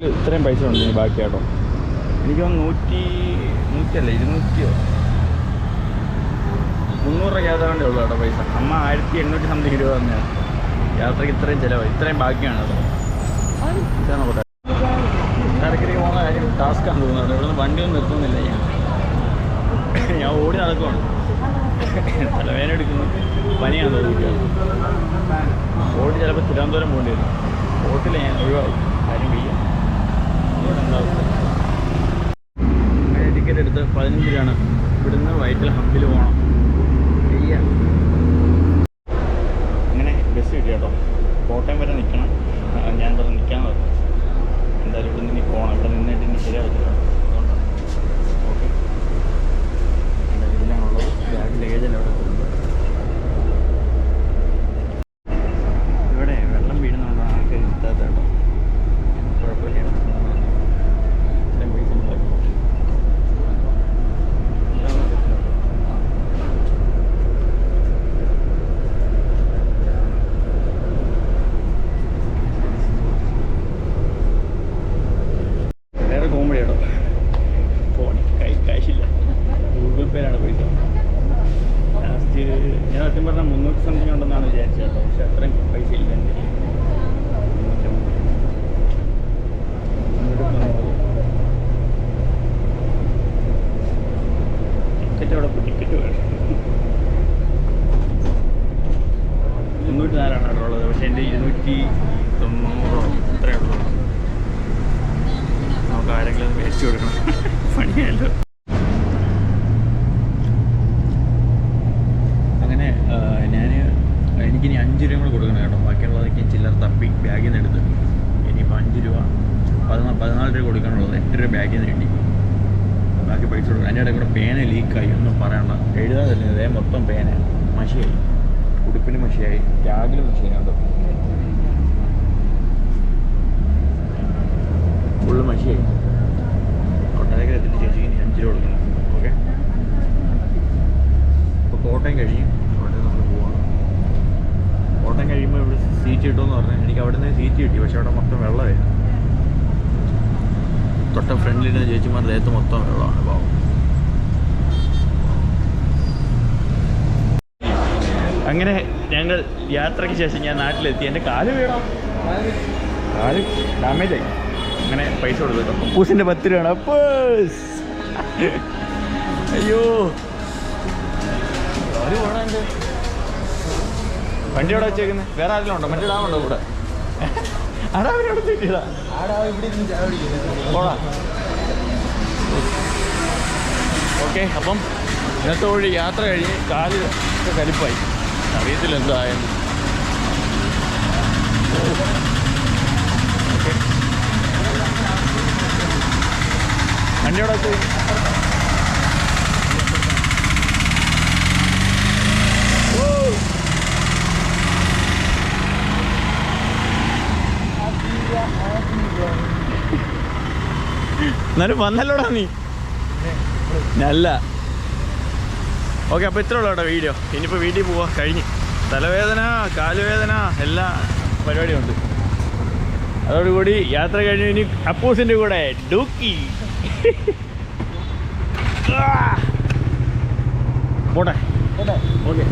ഇത്രയും പൈസ ഉണ്ട് ഇനി ബാക്കിയാട്ടോ എനിക്ക് നൂറ്റി നൂറ്റിയല്ല ഇരുന്നൂറ്റിയോ? മുന്നൂറ് രൂപ യാത്രണ്ടേ ഉള്ളൂ കേട്ടോ പൈസ. അമ്മ ആയിരത്തി എണ്ണൂറ്റി സംതിങ് രൂപ തന്നെയാണ് യാത്രയ്ക്ക് ഇത്രയും ചിലവായി ഇത്രയും ബാക്കിയാണ് കേട്ടോ. ഇടയ്ക്കിടയ്ക്ക് പോകുന്ന കാര്യം ടാസ്ക്കാണ് തോന്നുന്നത് നിർത്തുന്നില്ല ഞാൻ. ഞാൻ ഓടി നടക്കുവാണ്. തലവേദന എടുക്കുന്നു. പനിയാണ് തോന്നിക്കുക ഓടി ചിലപ്പോൾ തിരുവനന്തപുരം പോകേണ്ടി വരും. ഓട്ടില്ല ഞാൻ ഒഴിവാകും കാര്യം വയ്യ അതുകൊണ്ട് എന്താ അവസ്ഥ അങ്ങനെ ടിക്കറ്റ് എടുത്ത് പതിനഞ്ച് രൂപയാണ് ഇവിടുന്ന് വൈറ്റിൽ ഹബ്ബിൽ പോകണം വയ്യ അങ്ങനെ ബസ് കിട്ടി കേട്ടോ കോട്ടയം വരെ നിൽക്കണം ആ, ഞാൻ പറഞ്ഞു നിൽക്കാൻ പറഞ്ഞു എന്തായാലും ഇവിടെ നിന്ന് പോകണം ഇവിടെ നിന്നിട്ട് ഇനി ശരിയാവില്ല അതുകൊണ്ടാണ് ഓക്കെ ഇതിലാണുള്ളത് ബാഗ് ലഗേജല്ല അവിടെ കൊടുക്കുന്നത് ഇവിടെ വെള്ളം വീഴുന്നതുകൊണ്ടാണ് ആൾക്കാർ നിർത്താത്ത കേട്ടോ കുഴപ്പമില്ല ഇത്രയും പൈസ ഉണ്ടാക്കി ഇതാണ് പ്രശ്നം. വേറെ കോമഡി കേട്ടോ ഫോണിൽ കൈ കാശില്ല. ഗൂഗിൾ പേയിലാണ് പൈസ. ലാസ്റ്റ് ഞാൻ സത്യം പറഞ്ഞാൽ മുന്നൂറ്റി സംതിങ് ഉണ്ടെന്നാണ് വിചാരിച്ചത് കേട്ടോ. പക്ഷെ അത്രയും പൈസ ഇല്ല എന്റെ. ടിക്കറ്റ് അവിടെ ടിക്കറ്റ് വേണം. മുന്നൂറ്റി നാലാണ് അവിടെ ഉള്ളത്. പക്ഷേ എന്റെ ഇരുന്നൂറ്റി തൊണ്ണൂറോ അത്രയേ ഉള്ളൂ. ആരെങ്കിലും കൊടുക്കണം. പണിയല്ലോ. അങ്ങനെ ഞാൻ എനിക്കിനി അഞ്ച് രൂപ കൂടെ കൊടുക്കണം കേട്ടോ. ബാക്കിയുള്ളതൊക്കെ ചില്ലർ തപ്പി ബാഗിൽ നിന്ന് എടുത്ത്. ഇനിയിപ്പോൾ അഞ്ച് രൂപ പതിനാല് പതിനാല് രൂപ കൊടുക്കാനുള്ളത്. എട്ട് രൂപ ബാഗിൽ നിന്ന് കിട്ടി. ബാക്കി പൈസ കൊടുക്കണം. അതിന്റെ ഇടയിൽ കൂടെ പേന ലീക്കായി ഒന്നും പറയണ്ട എഴുതാതല്ലേ? അതേ മൊത്തം പേന. മഷിയായി. ഉടുപ്പിന് മഷിയായി. ടാഗിലും മഷിയായി. കേട്ടോ ഫുള്ള് മഷിയായി കൊട്ടാരക്കര എത്തിന്റെ ചേച്ചിക്ക് ഇനി അഞ്ച് രൂപ കൊടുക്കണം ഓക്കെ അപ്പോൾ കോട്ടയം കഴിയും. അവിടെ നമ്മൾ പോവാം. കോട്ടയം കഴിയുമ്പോൾ ഇവിടെ സീറ്റ് കിട്ടുമെന്ന് പറഞ്ഞാൽ എനിക്ക് അവിടെ നിന്ന് സീറ്റ് കിട്ടി പക്ഷെ അവിടെ മൊത്തം വെള്ളമായിരുന്നു. തൊട്ട ഫ്രണ്ടിലിരുന്ന ചേച്ചിമാർ ദേഹത്ത് മൊത്തം വെള്ളമാണ് പാവം. അങ്ങനെ ഞങ്ങൾ യാത്രയ്ക്ക് ശേഷം ഞാൻ നാട്ടിലെത്തി. എന്റെ കാൽ വേണം? കാൽ ഡാമേജ് ആയി. അങ്ങനെ പൈസ കൊടുത്തു. അപ്പൂസിന്റെ പത്ത് രൂപയാണ്. അയ്യോ. കാൽ പോണോ എന്റെ വണ്ടി എവിടെ വെച്ചേക്കുന്നത് വേറെ ആരെങ്കിലും ഉണ്ടോ? മറ്റേ ഡാമുണ്ടോ ഇവിടെ? ആടാ അവരോട് തെറ്റിയതാ. പോടാ. ഓക്കെ അപ്പം ഇന്നത്തെ വഴി യാത്ര കഴിഞ്ഞ് കാൽ ഒക്കെ കലിപ്പായി. അറിയത്തില്ല എന്തായാലും വണ്ടി എവിടെ വെച്ച് എന്നാലും വന്നല്ലോടാ നീ. അല്ല. ഓക്കെ അപ്പോൾ ഇത്ര ഉള്ളൂ കേട്ടോ വീഡിയോ. ഇനിയിപ്പോൾ വീട്ടിൽ പോവാ കഴിഞ്ഞ്. തലവേദന കാലുവേദന എല്ലാ പരിപാടിയുണ്ട്. അതോടുകൂടി യാത്ര കഴിഞ്ഞു ഇനി അപ്പൂസിന്റെ കൂടെ ഡൂക്കി. പോട്ടെ. ഓക്കെ.